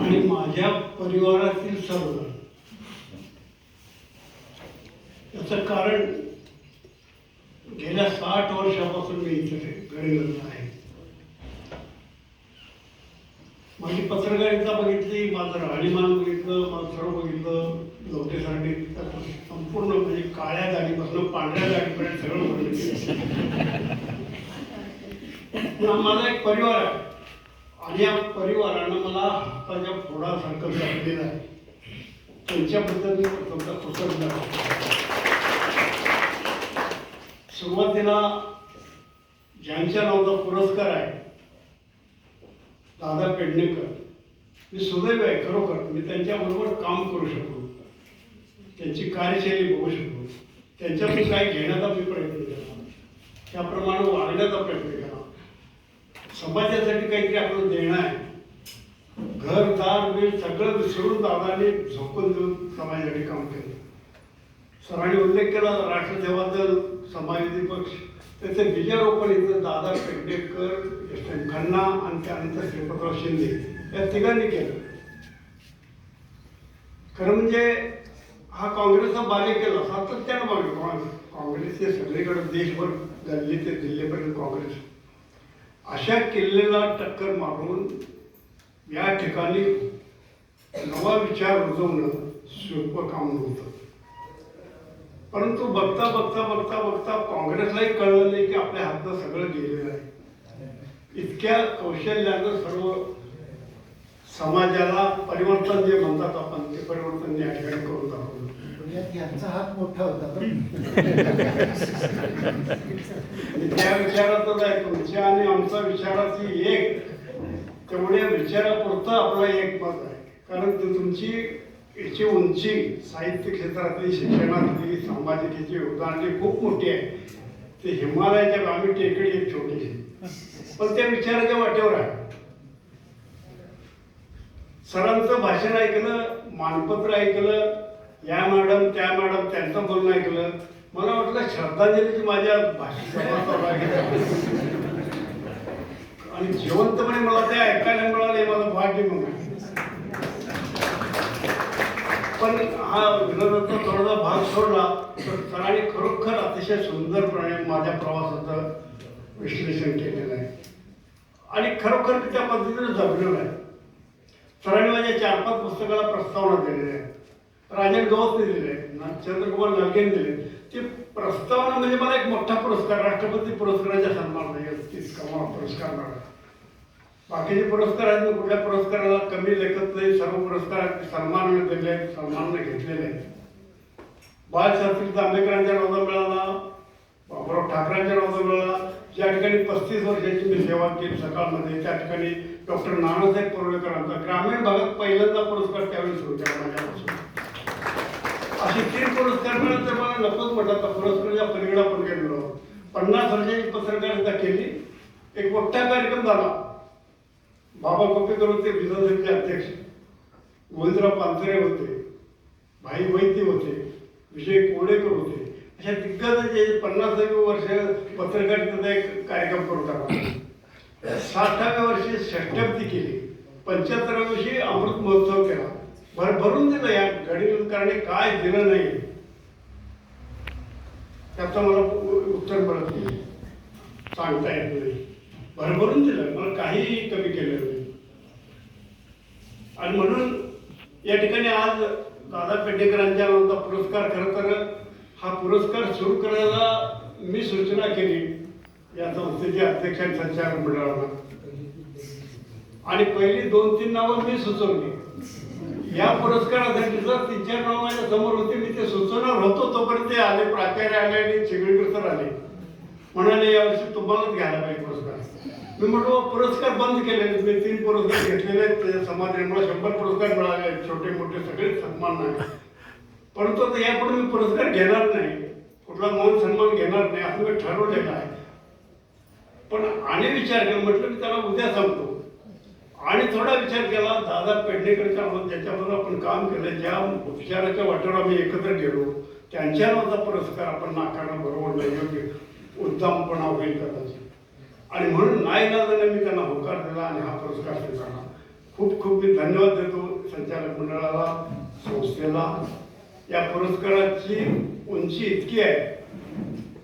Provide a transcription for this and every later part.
आणि माझ्या परिवारातील सर्वजण याचं कारण गेल्या साठ वर्षापासून मी इथे गडिंग्लजला आहे. माझी पत्रकारिता बघितली माझं राहणीमान बघितलं माझं सर्व बघितलं. लोकेसाठी संपूर्ण म्हणजे काळ्या जाडीपासून पांढऱ्या जाडीपर्यंत सगळं बघितलं. माझा एक परिवार आहे. आणि या परिवारानं मला हाताच्या फोडासारखं जपलेलं आहे त्यांच्याबद्दल मी प्रथमता कृतज्ञ सुरुवातीला ज्यांच्या नावाचा पुरस्कार आहे दादा पेडणेकर मी सुदैव आहे खरोखर मी त्यांच्याबरोबर काम करू शकलो. त्यांची कार्यशैली बघू शकलो. त्यांच्यातून काही घेण्याचा मी प्रयत्न केला. त्याप्रमाणे वागण्याचा प्रयत्न केला. समाजासाठी काहीतरी आपलं देणं आहे. घर दार बीर सगळं विसरून दादाने झोकून देऊन समाजासाठी काम केलं. सरांनी उल्लेख केला राष्ट्रसेवा दल समाजवादी पक्ष. त्याचे बीजारोपण इथं दादा पेंडेकर खन्ना आणि त्यानंतर श्रीपतराव शिंदे या तिघांनी केलं. खरं म्हणजे हा काँग्रेसचा बाले केला सातत्यानं बघा काँग्रेस काँग्रेसचे सगळीकडे देशभर गल्ली ते दिल्लीपर्यंत काँग्रेस. अशा किल्लेला टक्कर मारून या ठिकाणी नवा विचार रुजवणं सोपं काम नव्हतं. परंतु बघता बघता बघता बघता काँग्रेसलाही कळलं नाही की आपल्या हातनं सगळं गेलेलं आहे. इतक्या कौशल्यानं सर्व समाजाला परिवर्तन जे म्हणतात आपण ते परिवर्तन या ठिकाणी करून दाखवलं. यांचा हात मोठा होता त्या विचारातच आहे तुमच्या आणि आमच्या विचाराची एक तेवढ्या विचारापुरतं आपला एक मत आहे. कारण ते तुमची याची उंची साहित्य क्षेत्रातली शिक्षणातली सामाजिक याची योगदानाची खूप मोठी आहे. ते हिमालयाच्या आम्ही टेकडी एक छोटीशी पण त्या विचाराच्या वाटेवर आहे. सरांचं भाषण ऐकलं मानपत्र ऐकलं या मॅडम त्या मॅडम त्यांचं बोलणं ऐकलं. मला वाटलं श्रद्धांजलीची माझ्या भाषेत आणि जिवंतपणे मला ते ऐकायला मिळाले मला भाग्य म्हणून. पण हा विनोदाचा थोडासा भाग सोडला तर सरांनी खरोखर अतिशय सुंदरपणे माझ्या प्रवासाचं विश्लेषण केलेलं आहे. आणि खरोखर त्या पद्धतीने जगलेलं आहे. सरांनी माझ्या चार पाच पुस्तकाला प्रस्तावना दिलेल्या आहे राजन गवतने दिलेले ना- चंद्रकुमार नलगेने दिले ते प्रस्तावना म्हणजे मला एक मोठा पुरस्कार राष्ट्रपती पुरस्काराच्या सन्मान नाही इतका मला पुरस्कार मिळाला. बाकीचे पुरस्कार आहेत कुठल्या पुरस्काराला कमी लेखत नाही सर्व पुरस्कार सन्मान दिले आहेत घेतलेले आहेत. बाळशास्त्री आंबेडकरांच्या नावाचा मिळाला बाबुराव ठाकरेंच्या नावाचा मिळाला. ज्या ठिकाणी पस्तीस वर्षाची मी सेवा केली सकाळमध्ये त्या ठिकाणी डॉक्टर नानासाहेब परोळेकरांचा ग्रामीण भागात पहिल्यांदा पुरस्कार त्यावेळी सुरू केला माझ्यापासून. असे तीन पुरस्कार मिळाले तर मला नकोच म्हटलं तर पुरस्काराच्या म्हणजे पलीकडे आपण गेलेलो. पन्नास वर्षाची पत्रकारिता केली. एक मोठा कार्यक्रम झाला. बाबा कोपेकर होते विधानसभेचे अध्यक्ष. गोविंदराव पानसरे होते. भाई वैद्य होते. विजय कोडेकर होते. अशा दिग्गजांचे पन्नासावे वर्ष पत्रकारितेचा एक कार्यक्रम करून टाकला. साठाव्या वर्षी षष्टब्दी केली. पंच्याहत्तराव्या वर्षी अमृत महोत्सव केला. भरभरून दिलं या गडिलकरांनी काय दिलं नाही. त्याचं मला उत्तर मिळत नाही. सांगता येत नाही. भरभरून दिलं. मला काहीही कमी केलं नाही. आणि म्हणून या ठिकाणी आज दादा पेडणेकरांच्या नावाचा पुरस्कार खरं तर हा पुरस्कार सुरू करायला मी सूचना केली. या संस्थेचे अध्यक्ष आणि संचालक मंडळाला. आणि पहिली दोन तीन नावं मी सुचवली. या पुरस्कारासाठी जर तीन चार नावं माझ्यासमोर होते मी ते सुचवणार होतो तोपर्यंत ते आले प्राचार्य आले आणि चिगळीकर सर आले. म्हणाले यावर्षी तुम्हालाच घ्यायला पाहिजे पुरस्कार. मी म्हटलो पुरस्कार बंद केले मी तीन पुरस्कार घेतलेले आहेत. त्याच्या समाजाने शंभर पुरस्कार मिळाले आहेत. छोटे मोठे सगळे सन्मान नाही परंतु आता यापुढे मी पुरस्कार घेणार नाही. कुठला मान सन्मान घेणार नाही. असं मी ठरवलेलं आहे. पण आणि विचार केला म्हटलं मी त्याला उद्या सांगतो. आणि थोडा विचार केला दादा पेडणेकरच्या नावात ज्याच्याबरोबर आपण काम केलं ज्या उपचाराच्या वाटेवर आम्ही एकत्र गेलो त्यांच्या नावाचा पुरस्कार आपण नाकारणं बरोबर नाही योग्य उत्तमपणा होईल कदाचित. आणि म्हणून नाही मी त्यांना होकार दिला आणि हा पुरस्कार स्वीकारला. खूप खूप मी धन्यवाद देतो संचालक मंडळाला संस्थेला. या पुरस्काराची उंची इतकी आहे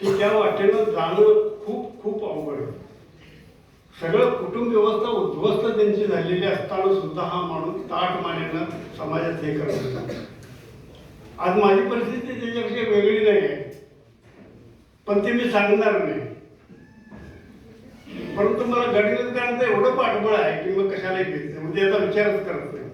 की त्या वाटेनं जाणं खूप खूप अवघड आहे. सगळं कुटुंब व्यवस्था उद्ध्वस्त त्यांची झालेली असताना सुद्धा हा माणूस ताट मानेनं समाजात हे करत होता. आज माझी परिस्थिती त्याच्यापेक्षा वेगळी नाही आहे. पण ते मी सांगणार नाही. परंतु मला गणितकारांचं एवढं पाठबळ आहे की मग कशाला घेत उद्याचा म्हणजे विचारच करत नाही.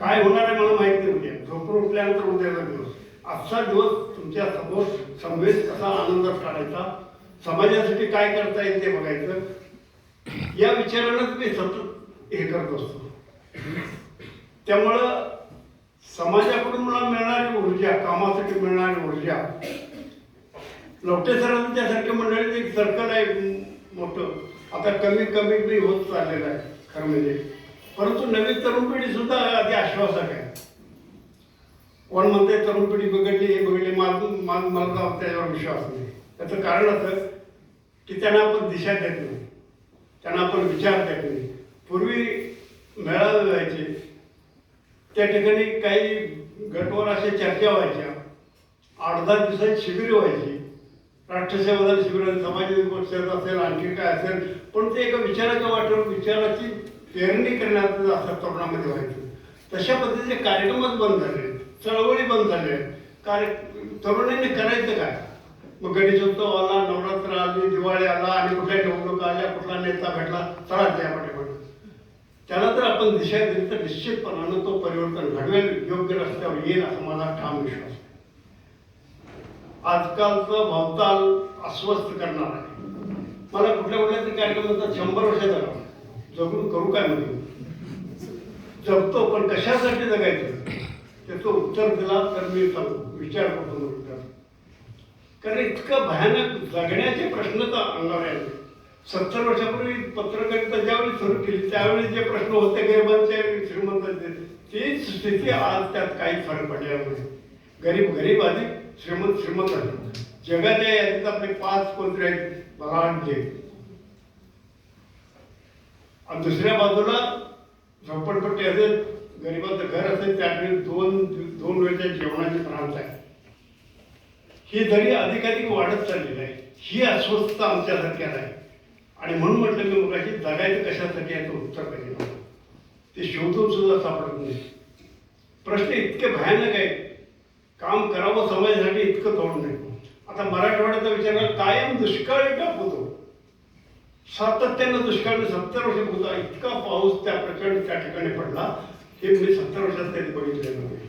काय होणार आहे मला माहीत नाही उद्या. झोपून उठल्यानंतर उद्याचा दिवस. आजचा दिवस तुमच्यासमोर संवेद कसा आनंदात काढायचा? समाजासाठी काय करता येईल ते बघायचं. या विचारानंच मी सतत हे करत असतो. त्यामुळं समाजाकडून मला मिळणारी ऊर्जा कामासाठी मिळणारी ऊर्जा लवटे सरांचं त्यासारख्या मंडळीत एक सर्कल आहे मोठं. आता कमी कमी बी होत चाललेलं आहे खरं म्हणजे. परंतु नवीन तरुण पिढी सुद्धा अति आश्वासक आहे. कोण म्हणते तरुण पिढी बिघडली हे बिघडली मला त्याच्यावर विश्वास नाही. त्याचं कारण असं की त्यांना आपण दिशा देत नाही. त्यांना आपण विचार त्या ठिकाणी पूर्वी मेळावे व्हायचे. त्या ठिकाणी काही गटवर अशा चर्चा व्हायच्या. आठ दहा दिवसात शिबिर व्हायची. राष्ट्रसेवादल शिबिर समाज पक्षात असेल आणखी काय असेल पण ते एका विचाराच्या वाटेवर विचाराची पेरणी करण्यात असं तरुणामध्ये व्हायचं. तशा पद्धतीचे कार्यक्रमच बंद झाले. चळवळी बंद झाल्या. कार्य तरुणांनी करायचं काय? मग गणेशोत्सव आला नवरात्र आली दिवाळी आला आणि कुठल्या निवडणुका आल्या कुठला नेता भेटला चला त्या पाठीमागे त्याला जर आपण दिशा दिली तर निश्चितपणानं तो परिवर्तन घडवेल योग्य रस्त्यावर येईल असा माझा ठाम विश्वास आहे. आजकालचं भवताल अस्वस्थ करणार आहे. मला कुठल्या कुठल्या तरी कार्यक्रम म्हणतात शंभर वर्ष जगा जगून करू काय म्हणजे जगतो पण कशासाठी जगायचं? त्याचं उत्तर दिला तर मी विचार करतो कारण इतकं भयानक जगण्याचे प्रश्न तर अंगावर आले सत्तर वर्षापूर्वी पत्रकारिता ज्यावेळी सुरू केली त्यावेळी जे प्रश्न होते गरिबांचे श्रीमंतांचे तीच स्थिती आज त्यात काही फरक पडलेला नाही गरीब गरीब अधिक श्रीमंत श्रीमंत अधिक. जगाच्या यादीत आपले पाच कोणते आहेत? बलाढ्य आणि दुसऱ्या बाजूला झोपडपट्टी असेल गरिबांचं घर असेल त्याकडे दोन दोन वेळच्या जेवणाची प्रांत आहे. ही दरी अधिकाधिक वाढत चाललेली आहे ही अस्वस्थता आमच्यासारख्या आहे आणि म्हणून म्हटलं मी मगाशी जगायचं कशासाठी याचं उत्तर पाहिजे ते शोधून सुद्धा सापडत नाही. प्रश्न इतके भयानक आहेत. काम करावं समाजासाठी इतकं तोड नाही. आता मराठवाड्याचा विचार करा, कायम दुष्काळी होतो. सातत्यानं दुष्काळ सत्तर वर्ष होता. इतका पाऊस त्या प्रचंड त्या ठिकाणी पडला हे मी सत्तर वर्षात कधी बघितलेलं नाही.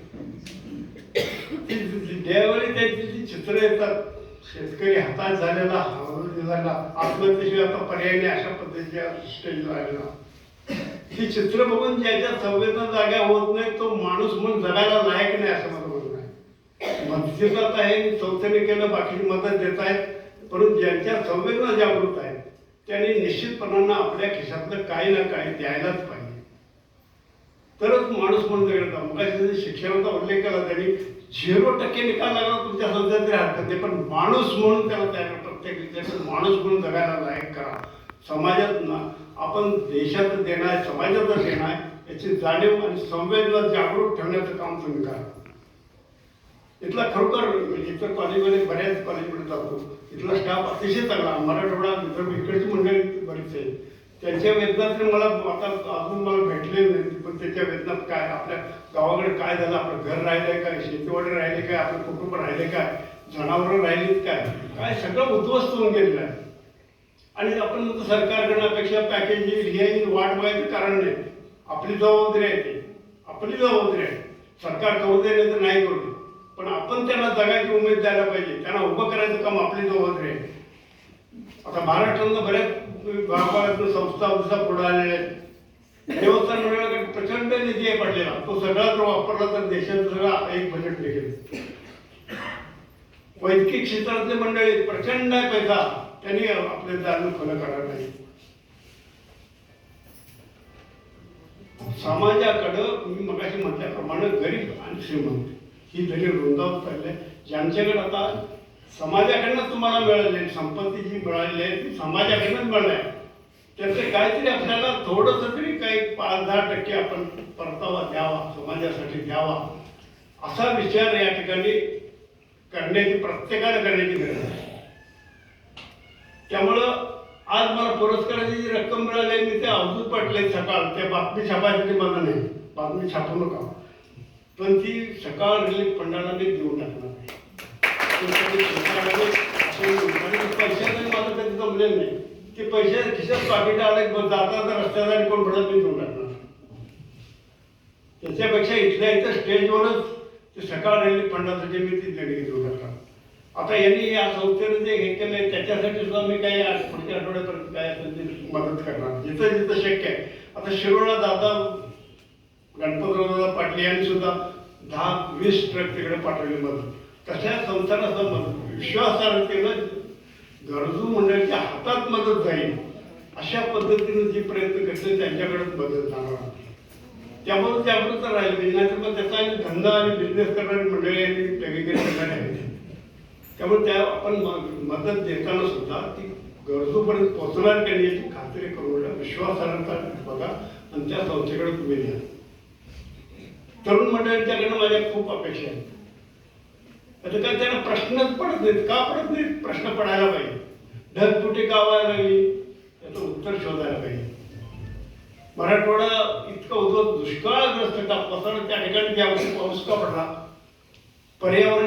ज्यावेळी त्यांची जी चित्र येतात. शेतकरी हातात झालेला हळू झाला आत्महत्येशिवाय आता पर्याय नाही अशा पद्धतीच्या स्टेजला आलेला. ही चित्र बघून ज्याच्या संवेदना जाग्या होत नाही तो माणूस म्हणून जगायला लायक नाही असं मला म्हणणं आहे मदतीचाच आहे संस्थेने केलं बाकीची मदत देत आहेत. परंतु ज्यांच्या संवेदना जागृत आहेत त्यांनी निश्चितपणानं आपल्या खिशातलं काही ना काही द्यायलाच पाहिजे तरच माणूस म्हणून जगता मग शिक्षणाचा उल्लेख केला त्यांनी. झिरो टक्के निकाल लागला तुमच्या संस्थेत तरी हरकत नाही. पण माणूस म्हणून त्याला त्या प्रत्येक विद्यार्थी माणूस म्हणून जगायला लायक करा. समाजात ना आपण देशात देणं आहे समाजात देणं आहे याची जाणीव आणि संवेदना जागरूक ठेवण्याचं काम तुम्ही करा. इथला खरोखर म्हणजे इतर कॉलेजमध्ये बऱ्याच कॉलेजमध्ये जातो. इथला स्टाफ अतिशय चांगला. मराठवाडा विदर्भ इकडची मंडळी बरीच आहे त्यांच्या वेदना तरी मला आता अजून मला भेटले नाही पण त्याच्या वेदनात काय आपल्या गावाकडे काय झालं आपलं घर राहिलंय काय शेतीवाडी राहिले काय आपलं कुटुंब राहिले काय जनावरं राहिलीत काय? काय सगळं उद्ध्वस्त होऊन गेलेलं आहे. आणि आपण म्हणतो सरकारकडनं अपेक्षा पॅकेज येईल हे येईल वाट बघायचं कारण नाही. आपली जबाबदारी आहे ती. आपली जबाबदारी आहे. सरकार करू दे नाही तर नाही करू दे. पण आपण त्यांना जगायची उमेद द्यायला पाहिजे. त्यांना उभं करायचं काम आपली जबाबदारी आहे. आता महाराष्ट्रातनं बऱ्याच संस्था उस्था पुढे आलेल्या आहेत. देवस्थान मंडळाकडे प्रचंड निधी आहे पडलेला तो सगळा जर वापरला तर देशात सगळा एक बजेट निघेल. वैद्यकीय क्षेत्रातले मंडळी प्रचंड आहे पैसा. त्यांनी आपले दार खुलं करायला नाही समाजाकडं मी मगाशी म्हटल्याप्रमाणे गरीब आणि श्रीमंत ही दरी रुंदावत चालले ज्यांच्याकडे आता समाजाकडनं तुम्हाला मिळालेली संपत्ती जी मिळालेली आहे ती समाजाकडनंच मिळणार आहे. त्याचं काहीतरी आपल्याला थोडंसं तरी काही पाच दहा टक्के आपण परतावा द्यावा समाजासाठी द्यावा. असा विचार या ठिकाणी करण्याची प्रत्येकाने करण्याची गरज आहे. त्यामुळं आज मला पुरस्काराची जी रक्कम मिळाली मी ते अवधूत पटले सकाळ. त्या बातमी छापायसाठी मला नाही. बातमी छापू नका. पण ती सकाळ रिलीफ फंडाला मी देऊन टाकणार नाही. ती मला जमलेलं नाही की पैसे खिशात पाकिट आले मग जाता रस्त्याला आणि कोण भरत मी देऊन टाकणार त्याच्यापेक्षा इथल्या इथं स्टेजवरच ते सकाळ रिलीफ फंडासाठी मी ती देणगी देऊ टाकणार आता यांनी या संस्थेने जे हे केलं त्याच्यासाठी सुद्धा मी काही आज पुढच्या आठवड्यापर्यंत काय असेल ते मदत करणार. जिथं जिथं शक्य आहे. आता शिरोळा दादा गणपतराव पाटील यांनी सुद्धा दहा वीस ट्रक तिकडे पाठवली मदत. तशा संस्थांना सुद्धा मदत विश्वासार्हतेनं गरजू मंडळीच्या हातात मदत जाईल अशा पद्धतीने जे प्रयत्न करते त्यांच्याकडे मदत जाणार त्यामुळे जागृत तर राहिले नाहीतर मग त्याचा आणि धंदा आणि बिझनेस करणारी मंडळी आणि वेगवेगळे करणारे आहेत. त्यामुळे त्या आपण म- मदत देताना सुद्धा ती गरजूपर्यंत पोहोचणार त्यांनी याची खात्री करून विश्वासार्हता बघा आणि त्या संस्थेकडे तुम्ही द्या तरुण मंडळींच्याकडनं माझ्या खूप अपेक्षा आहेत. आता काय त्यांना प्रश्नच पडत नाहीत. का पडत नाहीत? प्रश्न पडायला पाहिजे. ढगफुटी का व्हायला लागली? त्याचं उत्तर शोधायला पाहिजे. मराठवाडा इतकं होतं दुष्काळग्रस्त का पसरण त्या ठिकाणी ज्यावर्षी पाऊस का पडला? पर्यावरण